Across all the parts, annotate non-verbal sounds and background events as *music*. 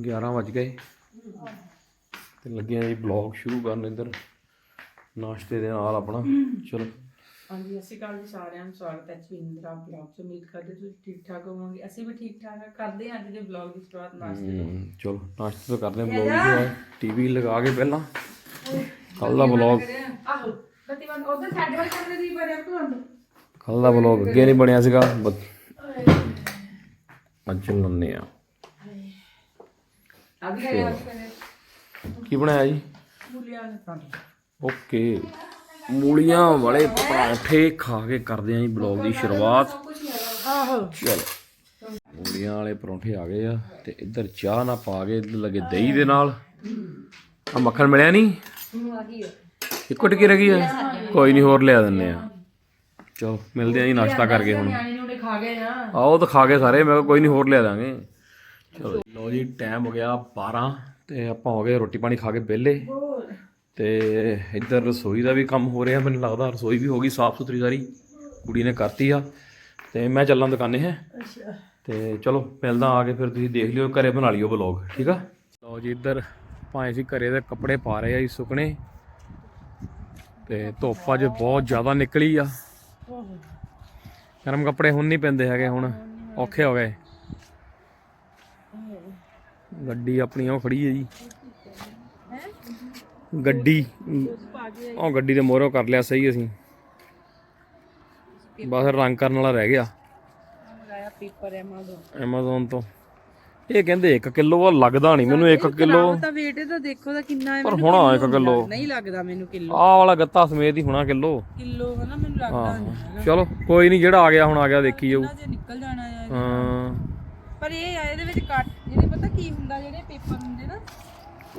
11 11 ਵੱਜ ਗਏ। ਤੇ ਲੱਗੇ ਆ ਜੀ ਬਲੌਗ ਸ਼ੁਰੂ ਕਰਨ ਇੱਧਰ। ਨਾਸ਼ਤੇ ਦੇ ਨਾਲ ਆਪਣਾ। ਚਲੋ। ਹਾਂਜੀ ਅਸੀਂ ਕੱਲ ਜੀ ਸਾਰਿਆਂ ਨੂੰ। ਸਵਾਗਤ ਹੈ ਚਿੰਦਰਾ ਬਲੌਗ ਚ। ਉਮੀਦ ਕਰਦੇ ਤੁਸੀਂ ਠੀਕ ਠਾਕ ਹੋਵੋਗੇ। ਅਸੀਂ ਵੀ ਠੀਕ ਠਾਕ ਹਾਂ ਕਰਦੇ ਹਾਂ ਅੱਜ ਦੇ ਬਲੌਗ ਦੀ ਸ਼ੁਰੂਆਤ ਨਾਸ਼ਤੇ ਤੋਂ। ਚਲੋ ਨਾਸ਼ਤੇ ਤੋਂ ਕਰਦੇ ਆ ਬਲੌਗ ਟੀਵੀ ਲਗਾ ਕੇ ਪਹਿਲਾਂ। ਕੱਲ ਦਾ ਬਲੌਗ ਆਹੋ ਬਤੀਵਨ ਉਧਰ ਸਾਡੇ ਵਾਲੇ ਕਮਰੇ ਦੀ ਬੜਿਆ ਤੁਹਾਨੂੰ ਕੱਲ ਦਾ ਬਲੌਗ ਅੱਗੇ ਨਹੀਂ ਬਣਿਆ ਸੀਗਾ ਅੱਜ ਲੰਨੇ ਆ ਕੀ ਬਣਾਇਆ ਜੀ? ਓਕੇ। ਮੂਲੀਆਂ ਵਾਲੇ ਪਰੌਂਠੇ ਖਾ ਕੇ ਕਰਦੇ ਆਂ ਜੀ ਬਲੌਗ ਦੀ ਸ਼ੁਰੂਆਤ। ਆਹੋ। ਚਲੋ। ਮੂਲੀਆਂ ਵਾਲੇ ਪਰੌਂਠੇ ਆ ਗਏ ਆ ਤੇ ਇੱਧਰ ਚਾਹ ਨਾ ਪਾ ਕੇ ਇੱਧਰ ਲੱਗੇ ਦਹੀਂ ਦੇ ਨਾਲ। ਆ ਮੱਖਣ ਮਿਲਿਆ ਨਹੀਂ ਇੱਕੋ ਟਿੱਕੀ ਰਹਿ ਗਈ ਹੈ ਕੋਈ ਨਹੀਂ ਹੋਰ ਲਿਆ ਦਿੰਨੇ ਆ। ਚਲੋ ਮਿਲਦੇ ਆ ਜੀ ਨਾਸ਼ਤਾ ਕਰਕੇ ਹੁਣ। ਆਓ ਤਾਂ ਖਾ ਕੇ ਸਾਰੇ ਮੈਂ ਕੋਈ ਨਹੀਂ ਹੋਰ ਲਿਆ ਦਾਂਗੇ। ਚਲੋ ਲੋ ਜੀ ਟਾਈਮ ਹੋ ਗਿਆ 12 ਤੇ ਆਪਾਂ ਹੋ ਗਏ ਰੋਟੀ ਪਾਣੀ ਖਾ ਕੇ ਵਿਹਲੇ। ਤੇ ਇੱਧਰ ਰਸੋਈ ਦਾ ਵੀ ਕੰਮ ਹੋ ਰਿਹਾ ਮੈਨੂੰ ਲੱਗਦਾ ਰਸੋਈ ਵੀ ਹੋ ਗਈ ਸਾਫ਼ ਸੁਥਰੀ ਸਾਰੀ। ਕੁੜੀ ਨੇ ਕਰਤੀ ਆ। ਤੇ ਮੈਂ ਚੱਲਾਂ ਦੁਕਾਨੇ ਹੈ। ਤੇ ਚਲੋ ਮਿਲਦਾ ਆ ਕੇ ਫਿਰ ਤੁਸੀਂ ਦੇਖ ਲਿਓ ਘਰੇ ਬਣਾ ਲਿਓ ਵਲੌਗ ਠੀਕ ਆ? ਲਓ ਜੀ ਇੱਧਰ ਭਾਵੇਂ ਅਸੀਂ ਘਰੇ ਦੇ ਕੱਪੜੇ ਪਾ ਰਹੇ ਆ ਜੀ ਸੁਕਣੇ। ਤੇ ਧੁੱਪ ਅੱਜ ਬਹੁਤ ਜ਼ਿਆਦਾ ਨਿਕਲੀ ਆ। ਗਰਮ ਕੱਪੜੇ ਹੁਣ ਨਹੀਂ ਪੈਂਦੇ ਹੈਗੇ ਹੁਣ ਔਖੇ ਹੋ ਗਏ। ਗੱਡੀ ਆਪਣੀ ਉਹ ਖੜੀ ਹੈ ਜੀ। ਗੱਡੀ ਉਹ ਗੱਡੀ ਦੇ ਮੋਹਰੋਂ ਕਰ ਲਿਆ ਸਹੀ ਅਸੀਂ। ਬਸ ਰੰਗ ਕਰਨ ਵਾਲਾ ਰਹਿ ਗਿਆ। ਮੰਗਾਇਆ ਪੇਪਰ ਐਮਾਜ਼ਨ Amazon ਤੋਂ। ਇਹ ਕਹਿੰਦੇ 1 ਕਿਲੋ ਆ ਲੱਗਦਾ ਨਹੀਂ ਮੈਨੂੰ 1 ਕਿਲੋ। ਤਾਂ weight ਇਹਦਾ ਦੇਖੋ ਤਾਂ ਕਿੰਨਾ ਹੈ ਪਰ ਹੋਣਾ 1 ਕਿਲੋ। ਨਹੀਂ ਲੱਗਦਾ ਮੈਨੂੰ ਕਿਲੋ ਆਹ ਵਾਲਾ ਗੱਤਾ ਸਮੇਤ ਹੀ ਹੋਣਾ ਕਿਲੋ। ਕਿਲੋ ਹਨਾ ਮੈਨੂੰ ਲੱਗਦਾ ਨਹੀਂ ਚਲੋ ਕੋਈ ਨਹੀਂ ਜਿਹੜਾ ਆ ਗਿਆ ਹੁਣ ਆ ਗਿਆ ਦੇਖੀ ਜਾਊ। ਨਿਕਲ ਜਾਣਾ ਹਾਂ। ਪਰ ਇਹ ਆ ਇਹਦੇ ਵਿੱਚ ਕੱਟ ਜਿਹੜੇ ਪਤਾ ਕੀ ਹੁੰਦਾ ਜਿਹੜੇ ਪੇਪਰ ਹੁੰਦੇ ਨਾ?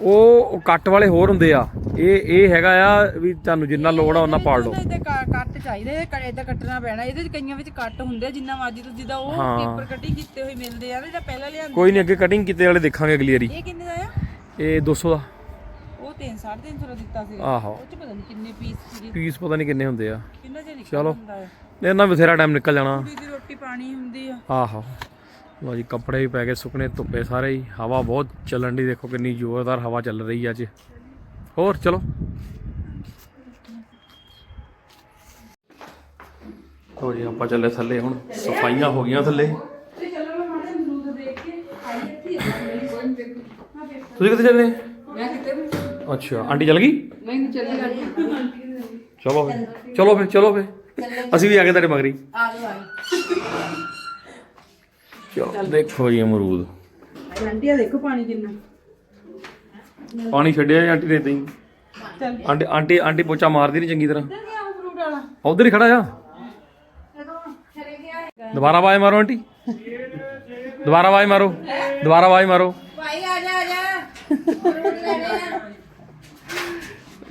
ਉਹ ਕੱਟ ਵਾਲੇ ਹੋਰ ਹੁੰਦੇ ਆ। ਇਹ ਇਹ ਹੈਗਾ ਆ ਵੀ ਤੁਹਾਨੂੰ ਜਿੰਨਾ ਲੋੜ ਆ ਉਹਨਾਂ ਪਾੜ ਲਓ। ਇਹਦੇ ਕੱਟ ਚਾਹੀਦੇ ਇਹ ਇਹਦਾ ਕੱਟਣਾ ਪੈਣਾ। ਇਹਦੇ ਵਿੱਚ ਕਈਆਂ ਵਿੱਚ ਕੱਟ ਹੁੰਦੇ ਆ, ਜਿੰਨਾ ਮਰਜ਼ੀ ਤੋਂ ਜਿੱਦਾਂ ਉਹ ਹਾਂ। ਪੇਪਰ ਕਟਿੰਗ ਕੀਤੇ ਹੋਏ ਮਿਲਦੇ ਆ ਨਾ ਜਿਹੜਾ ਪਹਿਲਾਂ ਲਿਆਂਦੇ ਕੋਈ ਨਹੀਂ ਅੱਗੇ ਕਟਿੰਗ ਕੀਤੇ ਵਾਲੇ ਦੇਖਾਂਗੇ ਅਗਲੀ ਵਾਰੀ। ਇਹ ਕਿੰਨੇ ਦਾ ਆ? ਇਹ 200 ਦਾ। ਉਹ 3 350 ਦਾ ਦਿੱਤਾ ਸੀ। ਆਹੋ। ਉਹ ਚ ਪਤਾ ਨਹੀਂ ਕਿੰਨੇ ਪੀਸ ਸੀਗੇ। ਪੀਸ ਪਤਾ ਨਹੀਂ ਕਿੰਨੇ ਹੁੰਦੇ ਆ। ਕਿੰਨਾ ਜੇ ਨਿਕਲ ਚਲੋ। ਹੁੰਦਾ ਆ। ਇਹ ਨਾ ਬਥੇਰਾ ਟਾਈਮ ਨਿਕਲ ਜਾਣਾ। ਕੁੜੀ ਦੀ ਰੋਟੀ ਪਾਣੀ ਹੁੰਦੀ ਆ। ਆਹੋ। ਲੋ ਜੀ ਕੱਪੜੇ ਵੀ ਪੈ ਗਏ ਸੁੱਕਣੇ ਧੁੱਪੇ ਸਾਰੇ ਹੀ। ਹਵਾ ਬਹੁਤ ਚੱਲਣ ਦੀ ਦੇਖੋ ਕਿੰਨੀ ਜ਼ੋਰਦਾਰ ਹਵਾ ਚੱਲ ਰਹੀ ਅੱਜ। ਹੋਰ ਚਲੋ। ਲੋ ਜੀ ਆਪਾਂ ਚੱਲੇ ਥੱਲੇ ਹੁਣ। ਸਫਾਈਆਂ ਹੋ ਗਈਆਂ ਥੱਲੇ। ਚਲੋ ਤੁਸੀਂ ਕਿੱਥੇ ਚੱਲੇ? ਮੈਂ ਅੱਛਾ ਆਂਟੀ ਚੱਲ ਗਈ? ਨਹੀਂ ਚੱਲੇਗਾ ਚਲੋ ਫਿਰ ਚਲੋ ਫਿਰ ਚਲੋ ਫਿਰ। ਅਸੀਂ ਵੀ ਆ ਗਏ ਤੁਹਾਡੇ ਮਗਰੀ ਆ ਚਲੋ ਦੇਖੋ ਜੀ ਅਮਰੂਦ। ਆਂਟੀ ਆ ਦੇਖੋ ਪਾਣੀ ਕਿੰਨਾ। ਪਾਣੀ ਛੱਡਿਆ ਜੀ ਆਂਟੀ ਨੇ ਹੀ ਚੱਲ ਆਂਟੀ ਆਂਟੀ ਆਂਟੀ ਪੋਚਾ ਮਾਰਦੀ ਨਹੀਂ ਚੰਗੀ ਤਰ੍ਹਾਂ। ਕਿੱਧਰ ਗਿਆ ਉਹ ਫਰੂਟ ਵਾਲਾ। ਉਧਰ ਹੀ ਖੜਾ ਆ ਦੁਬਾਰਾ ਆਵਾਜ਼ ਮਾਰੋ ਆਂਟੀ। ਦੁਬਾਰਾ ਆਵਾਜ਼ ਮਾਰੋ। ਦੁਬਾਰਾ ਆਵਾਜ਼ ਮਾਰੋ। ਭਾਈ ਆ ਜਾ ਆ ਜਾ।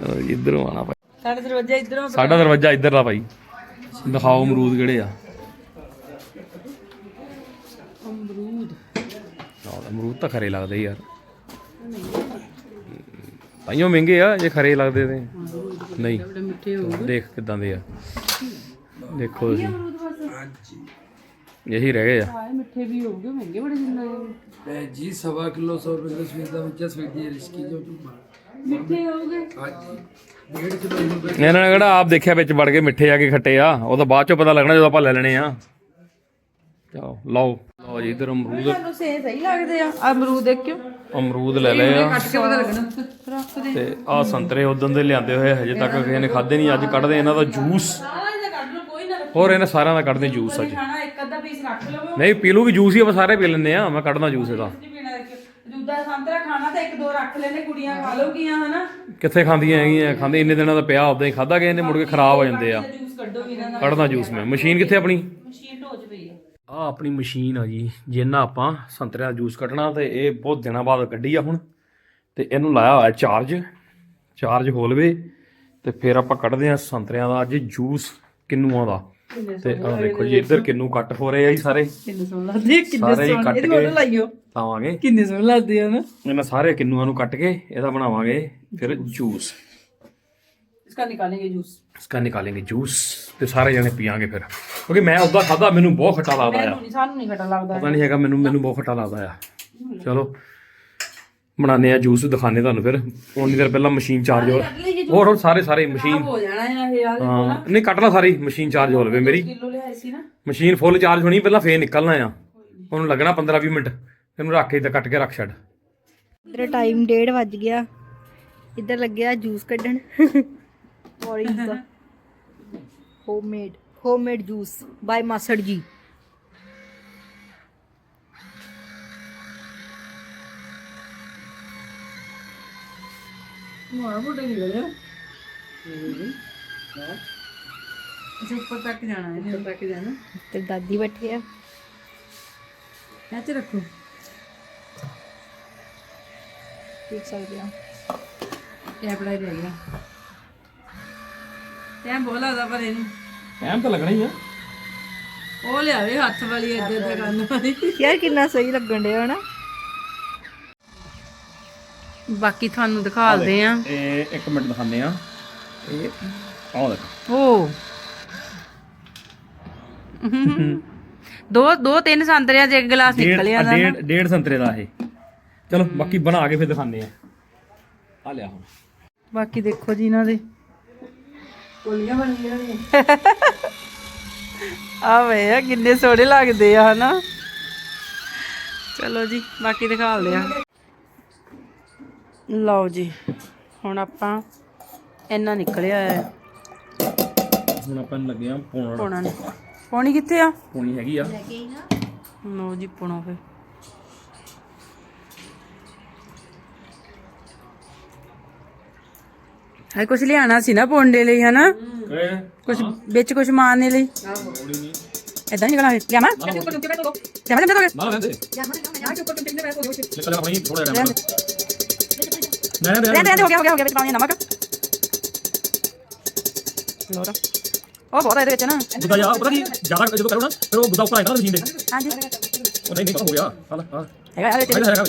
ਅਹ ਇੱਧਰੋਂ ਆਣਾ ਭਾਈ। ਸਾਡਾ ਦਰਵਾਜ਼ਾ ਇਧਰੋਂ ਸਾਡਾ ਦਰਵਾਜ਼ਾ ਇੱਧਰ ਦਾ ਭਾਈ। ਦਿਖਾਓ ਅਮਰੂਦ ਕਿਹੜੇ ਆ। ਅਮਰੂਦ। ਨਾਲ ਅਮਰੂਦ ਤਾਂ ਖਰੇ ਲੱਗਦੇ ਯਾਰ। ਤਾਈਓ ਮਹਿੰਗੇ ਆ ਜੇ ਖਰੇ ਲੱਗਦੇ ਤੇ। ਨਹੀਂ ਦੇਖ ਕਿਦਾਂ ਦੇ ਆ। ਦੇਖੋ ਤੁਸੀਂ ਇਹੀ ਰਹਿ ਗਏ ਆ। ਮਿੱਠੇ ਵੀ ਹੋਗੇ ਮਹਿੰਗੇ ਬੜੇ ਜਿੰਨਾ ਜੀ ਸਵਾ ਕਿਲੋ 100 ਰੁਪਏ ਦਾ ਸਵੀਟ ਵਿੱਚ ਸਵੀਟ ਰਿਸਕੀ ਜੋ ਮਿੱਠੇ ਹੋਗੇ ਹਾਂਜੀ। 1.5 ਕਿਲੋ ਕਿਹੜਾ ਆਪ ਦੇਖਿਆ ਵਿੱਚ ਵੜ ਕੇ ਮਿੱਠੇ ਆ ਕੇ ਖੱਟੇ ਆ। ਉਹ ਤਾਂ ਚੋਂ ਪਤਾ ਲੱਗਣਾ ਜਦੋਂ ਆਪਾਂ ਲੈ ਲੈਣੇ ਆ। ਚਲੋ ਲਓ। ਲਓ ਜੀ ਇਧਰ ਅਮਰੂਦ। ਤੁਹਾਨੂੰ ਸੇ ਸਹੀ ਲੱਗਦੇ ਆ। ਅਮਰੂਦ ਦੇਖਿਓ। ਅਮਰੂਦ ਲੈ ਲਏ ਆ। ਕੱਟ ਕੇ ਪਤਾ ਲੱਗਣਾ। ਰੱਖ ਦੇ ਤੇ ਆ ਸੰਤਰੇ ਉਦੋਂ ਦੇ ਲਿਆਂਦੇ ਹੋਏ ਹਜੇ ਤੱਕ ਕਿਸੇ ਨੇ ਖਾਦੇ ਨਹੀਂ ਅੱਜ ਕੱਢਦੇ ਇਹਨਾਂ ਦਾ ਜੂਸ। ਹੋਰ ਇਹਨਾਂ ਸਾਰਿਆਂ ਦਾ ਕੱਢਦੇ ਜੂਸ ਅੱਜ। ਖਾਣਾ ਇੱਕ ਅੱਧਾ ਪੀਸ ਰੱਖ ਲਵੋ ਨਹੀਂ ਪੀ ਲੂਗੀ ਜੂਸ ਹੀ ਆਪਾਂ ਸਾਰੇ ਪੀ ਲੈਂਦੇ ਆ ਮੈਂ ਕੱਢਦਾ ਜੂਸ ਇਹਦਾ। ਜੀ ਪੀਣਾ ਦੇਖਿਓ ਜੂਦਾ ਸੰਤਰਾ ਖਾਣਾ ਤਾਂ ਇੱਕ ਦੋ ਰੱਖ ਲੈਣੇ ਕੁੜੀਆਂ ਖਾ ਲਓਗੀਆਂ ਹਨਾ? ਕਿੱਥੇ ਖਾਂਦੀਆਂ ਹੈਗੀਆਂ ਖਾਂਦੇ ਇੰਨੇ ਦਿਨਾਂ ਦਾ ਪਿਆ ਉਦਾਂ ਹੀ ਖਾਦਾ ਗਏ ਨੇ ਮੁੜ ਕੇ ਖਰਾਬ ਹੋ ਜਾਂਦੇ ਆ। ਜੂਸ ਕੱਢੋ ਵੀ ਇਹਨਾਂ ਦਾ। ਕੱਢਦਾ ਜੂਸ ਮੈਂ। ਮਸ਼ੀਨ ਕਿੱਥੇ ਆਪਣੀ? ਆ ਆਪਣੀ ਮਸ਼ੀਨ ਆ ਜੀ ਜਿੰਨਾ ਆਪਾਂ ਸੰਤਰਿਆਂ ਦਾ ਜੂਸ ਕੱਢਣਾ ਤੇ ਇਹ ਬਹੁਤ ਦਿਨਾਂ ਬਾਅਦ ਕੱਢੀ ਆ ਹੁਣ। ਤੇ ਇਹਨੂੰ ਲਾਇਆ ਹੋਇਆ ਚਾਰਜ ਚਾਰਜ ਹੋ ਲਵੇ ਤੇ ਫਿਰ ਆਪਾਂ ਕੱਢਦੇ ਆ ਸੰਤਰਿਆਂ ਦਾ ਅੱਜ ਜੂਸ ਕਿੰਨੂਆਂ ਦਾ। ਤੇ ਆ ਦੇਖੋ ਜੀ ਇੱਧਰ ਕਿੰਨੂ ਕੱਟ ਹੋ ਰਹੇ ਆ ਜੀ ਸਾਰੇ। ਕਿੰਨੇ ਸੋਹਣੇ ਲੱਗਦੇ ਆ, ਕਿੰਨੇ ਸਾਰੇ ਹੀ ਸੋਹਣੇ। ਕੱਟ ਇਹਦੇ ਕੇ ਕੋਲ ਲਾਈਓ। ਲਾਵਾਂਗੇ। ਕਿੰਨੇ ਸੋਹਣੇ ਲੱਗਦੇ ਆ ਨਾ। ਇਹਨਾਂ ਸਾਰੇ ਕਿੰਨੂਆਂ ਨੂੰ ਕੱਟ ਕੇ ਇਹਦਾ ਬਣਾਵਾਂਗੇ ਫਿਰ ਜੂਸ। इसका निकालेंगे जूस। इसका निकालेंगे जूस ਤੇ ਸਾਰੇ ਜਣੇ ਪੀਾਂਗੇ ਫਿਰ ਕਿਉਂਕਿ ਮੈਂ ਉਦਾਂ ਖਾਦਾ ਮੈਨੂੰ ਬਹੁਤ ਖਟਾ ਲੱਗਦਾ ਆ ਸਾਨੂੰ ਨਹੀਂ ਘਟਾ ਲੱਗਦਾ ਪਤਾ ਨਹੀਂ ਹੈਗਾ ਮੈਨੂੰ ਮੈਨੂੰ ਬਹੁਤ ਖਟਾ ਲੱਗਦਾ ਆ ਚਲੋ ਬਣਾਉਂਦੇ ਆ ਜੂਸ ਦਿਖਾਣੇ ਤੁਹਾਨੂੰ ਫਿਰ ਉਨੀ ਦੇਰ ਪਹਿਲਾਂ ਮਸ਼ੀਨ ਚਾਰਜ ਹੋ ਹੋਰ ਹੋਰ ਸਾਰੇ ਸਾਰੇ ਮਸ਼ੀਨ ਹੋ ਜਾਣਾ ਹੈ ਇਹ ਯਾਰ ਹਾਂ ਨਹੀਂ ਕੱਟ ਲਾ ਸਾਰੀ ਮਸ਼ੀਨ ਚਾਰਜ ਹੋ ਲਵੇ ਮੇਰੀ ਕਿਲੋ ਲਿਆਈ ਸੀ ਨਾ ਮਸ਼ੀਨ ਫੁੱਲ ਚਾਰਜ ਹੋਣੀ ਪਹਿਲਾਂ ਫੇਰ ਨਿਕਲਣਾ ਆ ਉਹਨੂੰ ਲੱਗਣਾ 15 20 ਮਿੰਟ ਇਹਨੂੰ ਰੱਖ ਕੇ ਤਾਂ ਕੱਟ ਕੇ ਰੱਖ ਛੱਡ ਇਧਰ ਟਾਈਮ 1:30 ਵੱਜ ਗਿਆ ਇੱਧਰ ਲੱਗਿਆ ਜੂਸ ਕੱਢਣ ਔਰੇਂਜ ਦਾ ਹੋਮਮੇਡ ਹੋਮਮੇਡ ਜੂਸ ਬਾਈ ਮਾਸੜ ਜੀ ਮਾੜਾ ਮੋਟਾ ਨਿਕਲਿਆ ਅੱਛਾ ਉੱਪਰ ਤੱਕ ਜਾਣਾ ਹੈ ਉੱਪਰ ਤੱਕ ਜਾਣਾ। ਤੇ ਦਾਦੀ ਬੈਠੇ ਆ। ਇਹ ਚ ਰੱਖੋ। ਦੇਖ ਸਕਦੇ ਆ। ਇਹ ਬੜਾ ਰਹਿ ਗਿਆ। ਟਾਈਮ ਬਹੁਤ ਲੱਗਦਾ ਪਰ ਇਹਨੂੰ। ਟਾਈਮ ਤਾਂ ਲੱਗਣਾ ਹੀ ਆ। ਉਹ ਲਿਆਵੇ ਹੱਥ ਵਾਲੀ ਏਦਾਂ ਏਦਾਂ ਕਰਨ ਵਾਲੀ। ਯਾਰ ਕਿੰਨਾ ਸਹੀ ਲੱਗਣ ਡਿਆ ਹਨਾ। ਬਾਕੀ ਤੁਹਾਨੂੰ ਦਿਖਾਲਦੇ ਆ ਇਹ ਇੱਕ ਮਿੰਟ ਦਿਖਾਉਂਦੇ ਆ ਇਹ ਆਹ ਦੇਖ। ਓ। ਦੋ ਦੋ ਤਿੰਨ ਸੰਤਰਿਆਂ ਦੇ ਇੱਕ ਗਲਾਸ ਨਿਕਲਿਆ ਦਾ ਡੇਢ ਡੇਢ ਸੰਤਰੇ ਦਾ ਇਹ। ਚਲੋ ਬਾਕੀ ਬਣਾ ਕੇ ਫਿਰ ਦਿਖਾਉਂਦੇ ਆ ਆ ਲਿਆ ਹੁਣ। ਬਾਕੀ ਦੇਖੋ ਜੀ ਇਹਨਾਂ ਦੇ। ਕੋਲੀਆਂ ਬਣ ਗਈਆਂ ਨੇ। ਆ ਵੇ ਆ ਕਿੰਨੇ ਸੋਹਣੇ ਲੱਗਦੇ ਆ ਹਨਾ? ਚਲੋ ਜੀ ਬਾਕੀ ਦਿਖਾਲਦੇ ਆ। ਲਓ ਜੀ ਹੁਣ ਆਪਾਂ ਇੰਨਾ ਨਿਕਲਿਆ ਹੈ। ਹੁਣ ਆਪਾਂ ਨੂੰ ਲੱਗੇ ਆ ਪਾਉਣ ਪੋਣਾ ਨੇ ਪੌਣੀ ਕਿੱਥੇ ਆ? ਪੌਣੀ ਹੈਗੀ ਆ। ਲਓ ਜੀ ਪੁਣੋ ਫੇ ਹੈ ਕੁਝ ਲਿਆਣਾ ਸੀ ਨਾ ਪੌਂਡੇ ਲਈ ਹਨਾ? ਕੁਝ ਵਿੱਚ ਕੁਝ ਮਾਰਨੇ ਲਈ। ਇਦਾਂ ਹੀ ਕਰਾਂਗੇ ਲਿਆਵਾਂ ਲਿਆਵਾਂ ਨਾ ਨਾ ਰਹਿਣ ਦੇ। ਹੋ ਗਿਆ ਹੋ ਗਿਆ ਹੋ ਗਿਆ। ਵਿੱਚ ਪਾਉਣੀ ਨਮਕ। ਲੋਰਾ ਉਹ ਬਹੁਤ ਇਹਦੇ ਵਿੱਚ ਨਾ। ਬੁੱਧਾ ਯਾਰ ਪਤਾ ਕੀ ਜ਼ਿਆਦਾ ਜਦੋਂ ਕਰੋ ਨਾ ਫਿਰ ਉਹ ਬੁੱਧਾ ਉੱਪਰ ਆਏਗਾ ਨਾ ਮਸ਼ੀਨ ਦੇ ਹਾਂਜੀ। ਉਹ ਨਹੀਂ ਨਹੀਂ ਹੋ ਗਿਆ। ਹਲ ਹਾਂ। ਹੈਗਾ ਇਹਦੇ ਵਿੱਚ। ਹੈਗਾ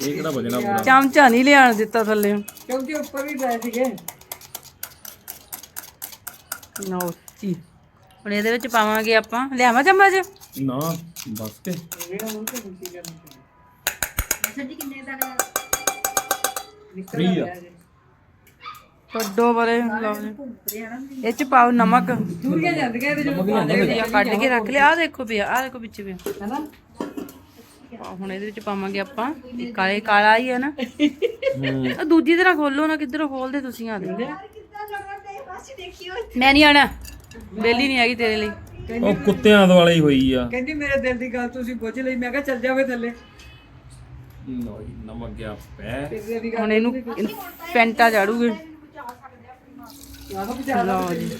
ਇਹ ਕਿਹੜਾ ਵਜਣਾ ਪੂਰਾ? ਚਮਚਾ ਨਹੀਂ ਲਿਆਣ ਦਿੱਤਾ ਥੱਲੇ। ਕਿਉਂਕਿ ਉੱਪਰ ਵੀ ਪਏ ਸੀਗੇ। ਜੀ। ਹੁਣ ਇਹਦੇ ਵਿੱਚ ਪਾਵਾਂਗੇ ਆਪਾਂ। ਲਿਆਵਾਂ ਚਮਚ ਨਾ ਬਸ ਕੇ। ਫ੍ਰੀ ਆ। ਕੱਢੋ ਬਰੇ ਲਓ ਜੀ। ਇਹ ਚ ਪਾਓ ਨਮਕ। ਦੂਰੀਆਂ ਜਾਂਦੀਆਂ ਇਹਦੇ ਜੋ ਇਹ ਕੱਢ ਕੇ ਰੱਖ ਲਿਆ। ਆ ਦੇਖੋ ਪਿਆ ਆ ਦੇਖੋ ਵਿੱਚ ਪਿਆ। ਹੈਨਾ? ਹੁਣ ਇਹਦੇ ਵਿੱਚ ਪਾਵਾਂਗੇ ਆਪਾਂ ਇਹ ਕਾਲੇ ਕਾਲਾ ਹੀ ਹੈ ਨਾ। ਉਹ ਦੂਜੀ ਤਰ੍ਹਾਂ ਖੋਲੋ ਨਾ ਕਿੱਧਰੋਂ ਖੋਲਦੇ ਤੁਸੀਂ ਆ ਦਿੰਦੇ ਮੈਂ ਨਹੀਂ ਆਣਾ ਬੇਲੀ ਨਹੀਂ ਹੈਗੀ ਤੇਰੇ ਲਈ। ਉਹ ਕੁੱਤਿਆਂ ਦੁਆਲੇ ਹੀ ਹੋਈ ਆ। ਕਹਿੰਦੀ ਮੇਰੇ ਦਿਲ ਦੀ ਗੱਲ ਤੁਸੀਂ ਪੁੱਛ ਲਈ। ਮੈਂ ਕਿਹਾ ਚੱਲ ਜਾਵੇ ਥੱਲੇ। ਨਮਕ ਗਿਆ ਪੈ। ਹੁਣ ਇਹਨੂੰ ਪੈਂਟਾ ਝਾੜੂਗੇ ਲਓ ਜੀ।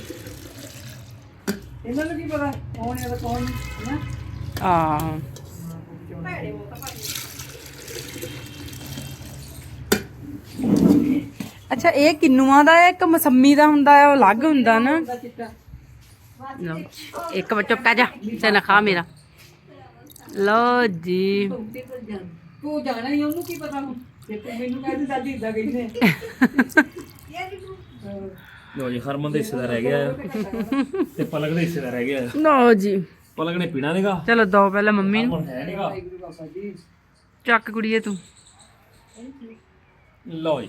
ਇਹਨਾਂ ਨੂੰ ਕੀ ਪਤਾ? ਕੌਣ ਹੈ ਤੇ ਕੌਣ ਨਹੀਂ ਨਾ ਆ ਅੱਛਾ ਇਹ ਕਿੰਨੂਆਂ ਦਾ ਹੈ? ਇੱਕ ਮਸੰਮੀ ਦਾ ਹੁੰਦਾ ਹੈ ਉਹ ਅਲੱਗ ਹੁੰਦਾ ਨਾ? ਲਓ ਜੀ, ਇੱਕ ਬੱਚੋ ਪੈ ਜਾ ਤੇ ਨਾ ਖਾ ਮੇਰਾ। ਲਓ ਜੀ। ਤੂੰ ਜਾਣਾ ਹੀ ਉਹਨੂੰ ਕੀ ਪਤਾ ਹੁਣ? ਜੇ ਤੂੰ ਮੈਨੂੰ ਕਹਿੰਦੀ ਦਾਦੀ ਇਦਾਂ ਨੇ ਲੋ ਜੀ ਹਰਮਨ ਦੇ ਹਿੱਸੇ ਦਾ ਰਹਿ ਗਿਆ ਆ। ਤੇ ਪਲਕ ਦੇ ਹਿੱਸੇ ਦਾ ਰਹਿ ਗਿਆ ਆ। ਲਓ ਜੀ। ਪਲਕ ਨੇ ਪੀਣਾ ਨਹੀਂਗਾ। ਚਲੋ ਦੋ ਪਹਿਲਾਂ ਮੰਮੀ ਨੂੰ। ਹੈ ਨਹੀਂਗਾ। ਚੱਕ ਕੁੜੀਏ ਤੂੰ। ਲੋ ਜੀ।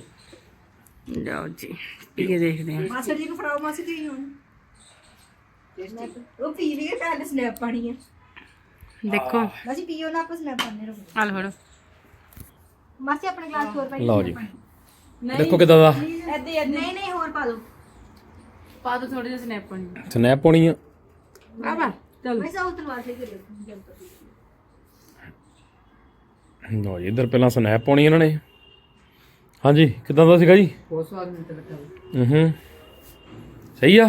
ਲਓ ਜੀ ਪੀ ਕੇ ਦੇਖਦੇ ਹਾਂ। ਮਾਸੜ ਜੀ ਨੂੰ ਫੜਾਓ ਮਾਸੀ ਜੀ ਹੁਣ ਉਹ ਪੀ ਲਈ ਪਹਿਲੇ ਸਨੈਪ ਪਾਣੀ ਹੈ। ਦੇਖੋ। ਮਾਸੀ ਪੀਓ ਨਾ ਆਪਾਂ ਸਨੈਪ ਪਾਣੇ ਰੋ ਲਓ ਫੜੋ। ਮਾਸੀ ਆਪਣੇ ਗਲਾਸ ਹੋਰ ਪਾਈ। ਲਓ ਜੀ। ਦੇਖੋ ਕਿਦਾਂ ਦਾ। ਐਦੇ ਨਹੀਂ ਨਹੀਂ ਹੋਰ ਪਾ ਦੋ। ਪਾ ਦੋ ਥੋੜੇ ਜਿਹਾ ਸਨੈਪ ਪਾਣੀ ਸਨੈਪ ਪਾਉਣੀ ਆ। ਆ ਵਾ। ਚਲ। ਜੀ ਇੱਧਰ ਪਹਿਲਾਂ ਸਨੈਪ ਪਾਉਣੀ ਇਹਨਾਂ ਨੇ। ਹਾਂਜੀ ਕਿਦਾਂ ਦਾ ਸੀਗਾ ਜੀ? ਬਹੁਤ ਸਵਾਦ ਮਿਲਦਾ ਲੱਗਾ। ਹੂੰ ਹੂੰ। ਸਹੀ ਆ?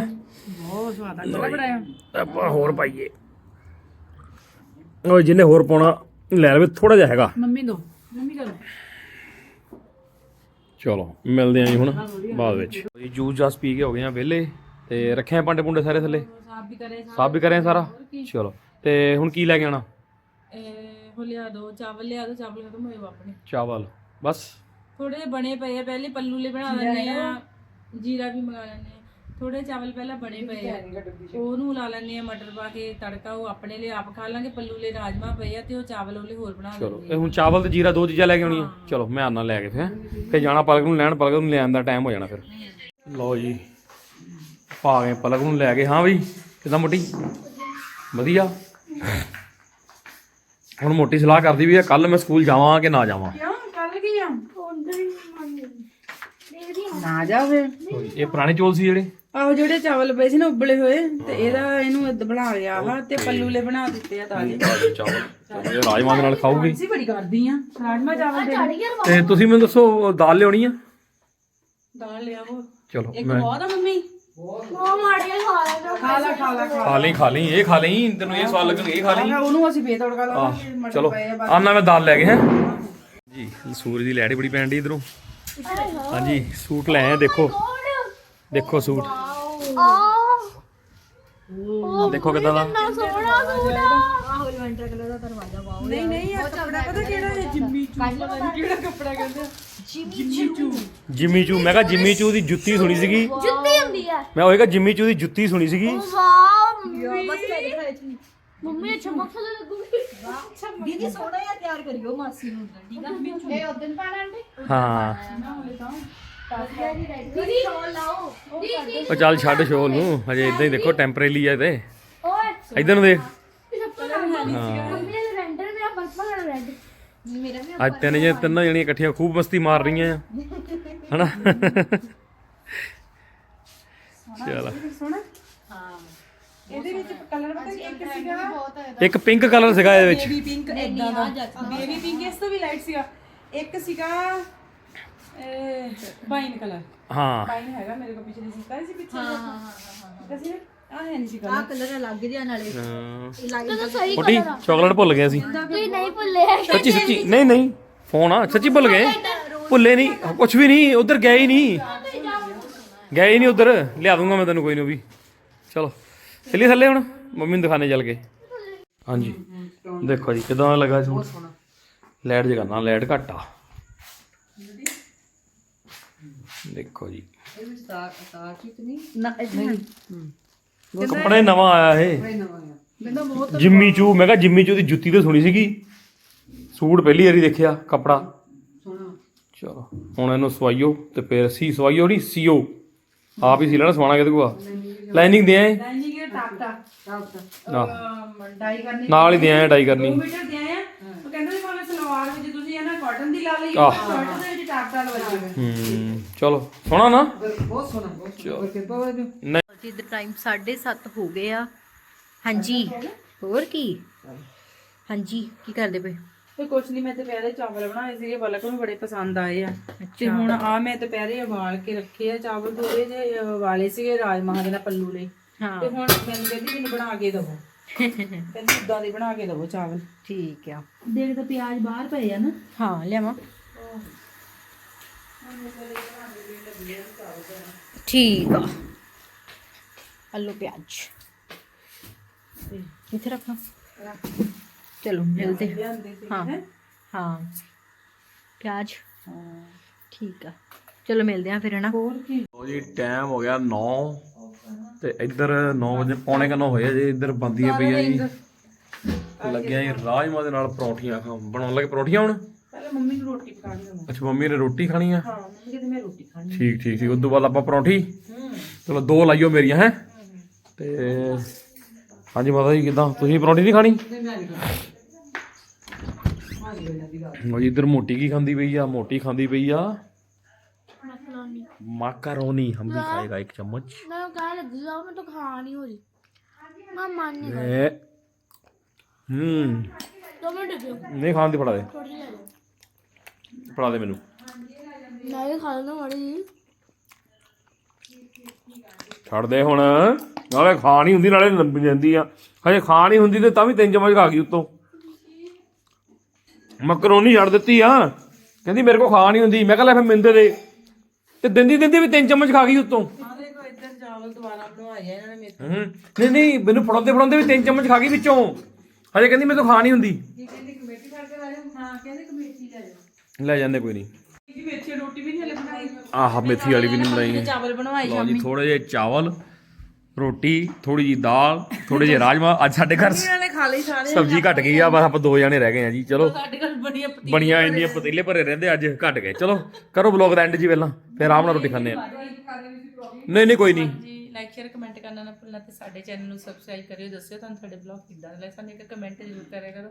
ਬਹੁਤ ਸਵਾਦ ਆ ਕਿਹੜਾ ਬਣਾਇਆ? ਆਪਾਂ ਹੋਰ ਪਾਈਏ। ਓਏ ਜਿਹਨੇ ਹੋਰ ਪਾਉਣਾ ਲੈ ਲਵੇ ਥੋੜਾ ਜਿਹਾ ਹੈਗਾ। ਮੰਮੀ ਦੋ ਮੰਮੀ ਕਰੋ ਚਲੋ ਮਿਲਦੇ ਆਂ ਜੀ ਹੁਣ ਬਾਅਦ ਵਿੱਚ। ਜੀ ਜੂਸ ਜਾਸ ਪੀ ਕੇ ਹੋ ਗਏ ਆ ਵਿਹਲੇ ਤੇ ਰੱਖੇ ਆ ਭਾਂਡੇ ਪੁੰਡੇ ਸਾਰੇ ਥੱਲੇ। ਸਾਫ਼ ਵੀ ਕਰੇ ਸਾਫ਼ ਵੀ ਕਰੇ ਆ ਸਾਰਾ ਚਲੋ। ਤੇ ਹੁਣ ਕੀ ਲੈ ਕੇ ਆਣਾ ਇਹ ਹੋ ਲਿਆ ਦੋ ਚਾਵਲ ਲਿਆ ਦੋ ਚਾਵਲ ਖਤਮ ਹੋਏ ਆਪਣੇ। ਚਾਵਲ। ਬਸ। ਥੋੜੇ ਜਿਹੇ ਬਣੇ ਪਏ ਆ ਪਹਿਲੇ ਪੱਲੂ ਲਈ ਬਣਾ ਲੈਣੇ ਆ ਜੀਰਾ ਵੀ ਮੰਗਾ ਲੈਣੇ ਆ ਥੋੜੇ ਚਾਵਲ ਪਹਿਲਾਂ ਬਣੇ ਪਏ ਆ। ਉਹਨੂੰ ਲਾ ਲੈਣੇ ਆ ਮਟਰ ਪਾ ਕੇ ਤੜਕਾ ਉਹ ਆਪਣੇ ਲਈ ਆਪ ਖਾ ਲਾਂਗੇ ਪੱਲੂ ਲਈ ਰਾਜਮਾ ਪਏ ਆ ਤੇ ਉਹ ਚਾਵਲ ਉਹਲੇ ਹੋਰ ਬਣਾ ਚਲੋ। ਇਹ ਹੁਣ ਚਾਵਲ ਤੇ ਜੀਰਾ ਦੋ ਚੀਜ਼ਾਂ ਲੈ ਕੇ ਆਉਣੀਆਂ। ਚਲੋ ਮੈਂ ਆਨਾ ਲੈ ਕੇ ਫਿਰ ਤੇ ਜਾਣਾ ਪਲਕ ਨੂੰ ਲੈਣ ਪਲਕ ਨੂੰ ਲੈਣ ਦਾ ਟਾਈਮ ਹੋ ਜਾਣਾ ਫਿਰ। ਲਓ ਜੀ। ਪਾ ਗਏ ਪਲਕ ਨੂੰ ਲੈ ਕੇ ਹਾਂ ਬਈ ਕਿਦਾਂ ਮੋਟੀ? ਵਧੀਆ। ਹੁਣ ਮੋਟੀ ਸਲਾਹ ਕਰਦੀ ਵੀ ਆ ਕੱਲ ਮੈਂ ਸਕੂਲ ਜਾਵਾਂ ਕਿ ਨਾ ਜਾਵਾਂ? ਕਿਉਂ? ਕੱਲ ਕੀ ਆ? ਨਾ ਜਾਵੇ। ਇਹ ਪੁਰਾਣੇ ਚੌਲ ਸੀ ਜਿਹੜੇ? ਆਹੋ ਜਿਹੜੇ ਚਾਵਲ ਪਏ ਸੀ ਨਾ ਉਬਲੇ ਹੋਏ ਤੇ ਇਹਦਾ ਇਹਨੂੰ ਏਦਾਂ ਬਣਾ ਲਿਆ ਵਾ ਤੇ ਪੱਲੂ ਲੈ ਬਣਾ ਦਿੱਤੇ ਆ ਤਾਜ਼ੇ। ਚਾਵਲ। ਇਹ ਰਾਜਮਾਂ ਦੇ ਨਾਲ ਖਾਊਗੀ ਸੀ ਬੜੀ ਕਰਦੀ ਆ? ਰਾਜਮਾ ਚਾਵਲ ਦੇ ਤੇ ਤੁਸੀਂ ਮੈਨੂੰ ਦੱਸੋ ਦਾਲ ਲਿਆਉਣੀ ਆ? ਦਾਲ ਲਿਆ ਉਹ ਚਲੋ ਇੱਕ ਮੈਂ ਬਹੁਤ ਆ ਮੰਮੀ। ਖਾ ਲਾ ਖਾ ਲਾ ਖਾ ਲਈ ਖਾ ਲਈ ਇਹ ਖਾ ਲਈ ਤੈਨੂੰ ਇਹ ਸਵਾਦ ਲੱਗਣ ਇਹ ਖਾ ਲਈ। ਉਹਨੂੰ ਅਸੀਂ ਬੇਤੜਕਾ ਲਾ ਆਹ, ਚਲੋ ਆਨਾ ਮੈਂ ਦਾਲ ਲੈ ਕੇ ਹੈ। ਜੀ ਸੂਰਜ ਦੀ ਲੈੜੀ ਬੜੀ ਪੈਣ ਦੀ ਇਧਰੋਂ। ਹਾਂਜੀ ਸੂਟ ਲੈ ਆਏ ਦੇਖੋ। ਦੇਖੋ ਸੂਟ। ਦੇਖੋ ਕਿਦਾਂ ਦਾ। ਨਹੀਂ ਨਹੀਂ ਇਹ ਕੱਪੜਾ ਪਤਾ ਕਿਹੜਾ ਹੈ? ਜਿੰਮੀ ਚੂ। ਪਤਾ ਨਹੀਂ ਕਿਹੜਾ ਕੱਪੜਾ ਕਹਿੰਦੇ ਜਿੰਮੀ ਚੂ। ਜਿਮੀ ਚੂ। ਮੈਂ ਕਿਹਾ ਜਿਮੀ ਚੂ ਦੀ ਜੁੱਤੀ ਸੁਣੀ ਸੀਗੀ। ਮੈਂ ਉਹ ਕਿਹਾ ਜਿਮੀ ਚੂ ਦੀ ਜੁੱਤੀ ਸੁਣੀ ਸੀਗੀ। ਵਾਹ ਮੰਮੀ। ਮੰਮੀ ਚਮਕ ਖਲੇ ਲੱਗੂਗੀ ਦੀਦੀ ਸੋਹਣਾ ਜਿਹਾ ਤਿਆਰ ਕਰਿਓ ਮਾਸੀ ਨੂੰ ਠੀਕ ਆ? ਇਹ ਉਦੋਂ ਪਾਣਾ ਆਂਟੀ? ਹਾਂ। ਦੀਦੀ ਸ਼ੋਲ ਲਾਓ ਦੀਦੀ। ਉਹ ਚੱਲ ਛੱਡ ਸ਼ੋਲ ਨੂੰ ਹਜੇ ਇਦਾਂ ਹੀ ਦੇਖੋ ਟੈਂਪਰੇਰੀ ਆ ਤੇ। ਓਏ ਇਧਰ ਨੂੰ ਦੇਖ। ਮੰਮੀ ਨੇ ਰੈਂਡਰ ਮੇਰਾ ਪਰਪਲ ਵਾਲਾ ਰੈਡ। ਮੇਰਾ ਵੀ ਅੱਜ ਤਿੰਨ ਜੇ ਤਿੰਨਾਂ ਜਣੀਆਂ ਇਕੱਠੀਆਂ ਖੂਬ ਮਸਤੀ ਮਾਰ ਰਹੀਆਂ ਆ। ਹਨਾ? *laughs* ਚਲ। ਇਹਦੇ ਵਿੱਚ ਕਲਰ ਪਤਾ ਕੀ ਇੱਕ ਸੀਗਾ? ਇੱਕ ਪਿੰਕ ਕਲਰ ਸੀਗਾ ਇਹਦੇ ਵਿੱਚ। ਬੇਬੀ ਪਿੰਕ ਇਦਾਂ ਦਾ। ਬੇਬੀ ਪਿੰਕ ਇਸ ਤੋਂ ਵੀ ਲਾਈਟ ਸੀਗਾ। ਇੱਕ ਸੀਗਾ ਬਾਈਨ ਕਲਰ ਹਾਂ। ਬਾਈਨ ਹੈਗਾ ਮੇਰੇ ਕੋਲ ਪਿਛਲੇ ਸੀ ਕਾਹਦੀ ਸੀ ਪਿੱਛੇ ਹਾਂ ਹਾਂ ਹਾਂ ਹਾਂ ਆ ਹੈ ਨਹੀਂ ਸੀ ਆ ਕਲਰ ਅਲੱਗ ਜਿਹਾ ਨਾਲੇ। ਹਾਂ। ਸਹੀ ਮੋਟੀ ਚਾਕਲੇਟ ਭੁੱਲ ਗਏ ਸੀ। ਤੁਸੀਂ ਨਹੀਂ ਭੁੱਲੇ ਸੱਚੀ ਸੱਚੀ। ਨਹੀਂ ਨਹੀਂ ਫੋਨ ਆ। ਸੱਚੀ ਭੁੱਲ ਗਏ। ਭੁੱਲੇ ਨਹੀਂ। ਕੁਝ ਵੀ ਨਹੀਂ। ਉਧਰ ਗਏ ਹੀ ਨਹੀਂ। ਗਏ ਹੀ ਨਹੀਂ ਉਧਰ। ਲਿਆ ਦੂੰਗਾ ਮੈਂ ਤੈਨੂੰ ਕੋਈ ਨਹੀਂ ਉਹ ਵੀ। ਚਲੋ। ਚੱਲੀਏ ਥੱਲੇ ਹੁਣ। ਮੰਮੀ ਨੂੰ ਦਿਖਾਣੇ ਚੱਲ ਕੇ ਹਾਂਜੀ। ਦੇਖੋ ਜੀ ਕਿਦਾਂ ਲੱਗਾ ਸੂਟ? ਲਾਈਟ ਜਗਾਣਾ ਲਾਈਟ ਘੱਟ ਆ। ਦੇਖੋ ਜੀ। ਨਾ ਨਹੀਂ। ਕੱਪੜਾ ਨਵਾਂ ਆਇਆ ਇਹ। ਜਿੰਮੀ ਚੂ ਮੈਂ ਕਿਹਾ ਜਿੰਮੀ ਚੂ ਦੀ ਜੁੱਤੀ ਤੇ ਸੁਣੀ ਸੀਗੀ। ਸੂਟ ਪਹਿਲੀ ਵਾਰੀ ਦੇਖਿਆ ਕੱਪੜਾ। ਚਲੋ। ਹੁਣ ਇਹਨੂੰ ਸਵਾਈਓ ਤੇ ਫਿਰ ਸੀ ਸਵਾਈਓ ਨਹੀਂ ਸੀਓ। ਆਪ ਹੀ ਸੀ ਲੈਣਾ ਸਵਾਣਾ ਕਿਤੇ ਕੋਆ ਲਾਈਨਿੰਗ ਦੇ ਆਏ? ਲਾਈਨਿੰਗ ਇਹ ਟਾਪਟਾ ਨਾ। ਡਾਈ ਕਰਨੀ। ਨਾਲ ਹੀ ਦੇ ਆਏ ਡਾਈ ਕਰਨੀ। 2 ਮੀਟਰ ਦੇ ਆਏ ਆ। ਉਹ ਕਹਿੰਦੇ ਵੀ ਭਾਵੇਂ ਸਲਵਾਰ ਵਿੱਚ ਤੁਸੀਂ ਇਹ ਨਾ ਕਾਟਨ ਦੀ ਲਾ ਲਈ ਆਹ। ਸ਼ਰਟ ਦੇ ਵਿੱਚ ਟਾਪਟਾ ਲਵਾ ਹੂੰ ਚਲੋ। ਸੋਹਣਾ ਨਾ? ਬਹੁਤ ਸੋਹਣਾ ਬਹੁਤ ਨਹੀਂ। ਜੀ ਦਾ ਟਾਈਮ 7:30 ਹੋ ਗਏ ਆ। ਹਾਂਜੀ। ਹੋਰ ਕੀ? ਹਾਂਜੀ ਕੀ ਕਰਦੇ ਪਏ? ਤੇ ਕੁਛ ਨਹੀਂ ਮੈਂ ਦੁਪਹਿਰੇ ਚਾਵਲ ਬਣਾਏ ਸੀਗੇ ਬਲਕ ਨੂੰ ਬੜੇ ਪਸੰਦ ਆਏ ਆ। ਤੇ ਹੁਣ ਆ ਮੈਂ ਦੁਪਹਿਰੇ ਉਬਾਲ ਕੇ ਰੱਖੇ ਆ ਚਾਵਲ ਥੋੜੇ ਜਿਹੇ ਉਬਾਲੇ ਸੀਗੇ ਰਾਜਮਾਹ ਦੇ ਨਾਲ ਪੱਲੂ ਲਈ ਹਾਂ। ਤੇ ਹੁਣ ਮੈਨੂੰ ਕਹਿੰਦੀ ਮੈਨੂੰ ਬਣਾ ਕੇ ਦਿਵੋ। *laughs* ਕਹਿੰਦੀ ਇਦਾਂ ਦੇ ਬਣਾ ਕੇ ਦਿਵੋ ਚਾਵਲ। ਠੀਕ ਆ। ਦੇਖ ਤਾਂ ਪਿਆਜ਼ ਬਾਹਰ ਪਏ ਆ ਨਾ। ਹਾਂ ਲਿਆਵਾਂ। ਠੀਕ ਆ। ਆਲੂ ਪਿਆਜ਼। ਇੱਥੇ ਰੱਖਾਂ। ਚਲੋ ਮਿਲਦੇ ਹਾਂ। ਹਾਂ ਪਿਆਜ਼? ਠੀਕ ਆ। ਚਲੋ ਮਿਲਦੇ ਆ ਫਿਰ ਹਨਾ? ਹੋਰ ਕੀ? ਲੋ ਜੀ ਟਾਈਮ ਹੋ ਗਿਆ 9 ਤੇ ਇੱਧਰ 9 ਵਜੇ ਪੌਣੇ ਕੁ 9 ਹੋਏ ਜੇ ਇੱਧਰ ਬੰਦੀਆਂ ਪਈਆਂ ਜੀ। ਲੱਗਿਆ ਜੀ ਰਾਜਮਾ ਦੇ ਨਾਲ ਪਰੌਂਠੀਆਂ ਖਾਂ ਬਣਾਉਣ ਲੱਗੇ ਪਰੌਂਠੀਆਂ ਹੁਣ? ਪਹਿਲਾਂ ਮੰਮੀ ਨੂੰ ਰੋਟੀ ਪਕਾਣੀ ਦਵਾਂ ਅੱਛਾ ਮੰਮੀ ਨੇ ਰੋਟੀ ਖਾਣੀ ਆ? ਹਾਂ ਮੰਮੀ ਕਹਿੰਦੀ ਮੈਂ ਰੋਟੀ ਖਾਣੀ ਠੀਕ ਠੀਕ ਠੀਕ ਤੋਂ ਬਾਅਦ ਆਪਾਂ ਪਰੌਂਠੀ। ਚਲੋ ਦੋ ਲਾਈਓ ਮੇਰੀਆਂ ਹੈ? ਤੇ ਹਾਂਜੀ ਮਾਤਾ ਜੀ ਕਿਦਾਂ? ਤੁਸੀਂ ਪਰੌਂਠੀ ਨਹੀਂ ਖਾਣੀ। ਲਓ ਜੀ ਇੱਧਰ ਮੋਟੀ ਕੀ ਖਾਂਦੀ ਪਈ ਆ ਮੋਟੀ ਖਾਂਦੀ ਪਈ ਆ। ਮਕਰੋਨੀ ਮਾਕਰੋਨੀ ਹਮ ਵੀ ਖਾਏਗਾ ਇੱਕ ਚਮਚ। ਮੈਂ ਕਹਿ ਲੱਗੀ ਜਾਓ ਮੈਂ ਤਾਂ ਖਾ ਨਹੀਂ ਹੋ ਰਹੀ। ਮੈਂ ਮੰਨ ਨਹੀਂ ਇਹ ਹੂੰ। ਦੋ ਮਿੰਟ ਦਿਓ ਨਹੀਂ ਖਾਣ ਦੀ ਫੜਾ ਦੇ। ਲੈ ਫੜਾ ਦੇ ਮੈਨੂੰ। ਮੈਂ ਵੀ ਖਾ ਲੈਣਾ ਮਾੜੀ ਜੀ ਛੱਡ ਦੇ ਹੁਣ। ਨਾਲੇ ਖਾਣ ਹੀ ਹੁੰਦੀ ਨਾਲੇ ਲੰਬੀ ਜਾਂਦੀ ਆ। ਹਜੇ ਖਾਣ ਹੀ ਹੁੰਦੀ ਤੇ ਤਾਂ ਵੀ ਤਿੰਨ ਚਮਚ ਖਾ ਗਈ ਉਤੋਂ। ਮਕਰੋਨੀ ਛੱਡ ਦਿੱਤੀ ਆ। ਕਹਿੰਦੀ ਮੇਰੇ ਕੋ ਖਾਣ ਨਹੀਂ ਹੁੰਦੀ। ਮੈਂ ਕਿਹਾ ਲੈ ਫਿਰ ਮਿੰਦੇ ਦੇ। ਤੇ ਦਿੰਦੀ ਦਿੰਦੀ ਵੀ ਤਿੰਨ ਚਮਚ ਖਾ ਗਈ ਉਤੋਂ। ਆ ਦੇਖੋ ਇੱਧਰ ਚਾਵਲ ਦੁਬਾਰਾ ਬਣਵਾਏ ਆ ਇਹਨਾਂ ਨੇ ਮੇਰੇ ਤੋਂ। ਹੂੰ। ਨਹੀਂ ਨਹੀਂ ਮੈਨੂੰ ਫੜਾਉਂਦੇ ਫੜਾਉਂਦੇ ਵੀ ਤਿੰਨ ਚਮਚ ਖਾ ਗਈ ਵਿੱਚੋਂ। ਹਜੇ ਕਹਿੰਦੀ ਮੇਰੇ ਤੋਂ ਖਾਣ ਨਹੀਂ ਹੁੰਦੀ। ਕੀ ਕਹਿੰਦੀ ਕਮੇਟੀ ਕਰਕੇ ਲੈ ਜਾਓ ਹਾਂ ਕਹਿੰਦੇ ਕਮੇਟੀ ਲੈ ਜਾਓ ਲੈ ਜਾਂਦੇ ਕੋਈ ਨਹੀਂ। ਕਿ ਮੇਥੀ ਰੋਟੀ ਵੀ ਨਹੀਂ ਹਲੇ ਬਣਾਈ। ਆਹ ਮੇਥੀ ਵਾਲੀ ਵੀ ਨਹੀਂ ਬਣਾਈ। ਚਾਵਲ ਬਣਵਾਏ ਲਓ ਜੀ ਥੋੜੇ ਜਿਹੇ ਚਾਵਲ। ਰੋਟੀ ਥੋੜੀ ਜੀ ਦਾਲ ਥੋੜੇ ਜਿਹੇ ਰਾਜਮਾ ਅੱਜ ਸਾਡੇ ਘਰ ਇਹਨਾਂ ਨੇ ਖਾ ਲਈ ਸਾਰੇ ਸਬਜ਼ੀ ਘਟ ਗਈ ਆ ਬਸ ਆਪਾਂ ਦੋ ਜਣੇ ਰਹਿ ਗਏ ਆ ਜੀ ਚਲੋ। ਸਾਡੇ ਘਰ ਬੜੀਆਂ ਪਤੀ ਬਣੀਆਂ ਇੰਨੀਆਂ ਪਤੀਲੇ ਭਰੇ ਰਹਿੰਦੇ ਅੱਜ ਘਟ ਗਏ। ਚਲੋ ਕਰੋ ਬਲੌਗ ਦਾ ਐਂਡ ਜੀ ਪਹਿਲਾਂ ਫਿਰ ਆਰਾਮ ਨਾਲ ਰੋਟੀ ਖਾਣੇ ਆ। ਨਹੀਂ ਨਹੀਂ ਕੋਈ ਨਹੀਂ। ਜੀ ਲਾਈਕ ਸ਼ੇਅਰ ਕਮੈਂਟ ਕਰਨਾ ਨਾ ਭੁੱਲਣਾ ਤੇ ਸਾਡੇ ਚੈਨਲ ਨੂੰ ਸਬਸਕ੍ਰਾਈਬ ਕਰਿਓ ਦੱਸਿਓ ਤੁਹਾਨੂੰ ਸਾਡੇ ਬਲੌਗ ਕਿੱਦਾਂ ਲੱਗੇ ਸਾਨੂੰ ਇੱਕ ਕਮੈਂਟ ਜ਼ਰੂਰ ਕਰਿਆ ਕਰੋ।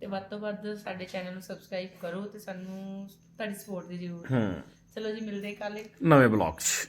ਤੇ ਵੱਧ ਤੋਂ ਵੱਧ ਸਾਡੇ ਚੈਨਲ ਨੂੰ ਸਬਸਕ੍ਰਾਈਬ ਕਰੋ ਤੇ ਸਾਨੂੰ ਤੁਹਾਡੀ ਸਪੋਰਟ ਦੀ ਜ਼ਰੂਰ ਹੂੰ। ਚਲੋ ਜੀ ਮਿਲਦੇ ਹਾਂ ਕੱਲ ਇੱਕ ਨਵੇਂ ਬਲੌਗ 'ਚ।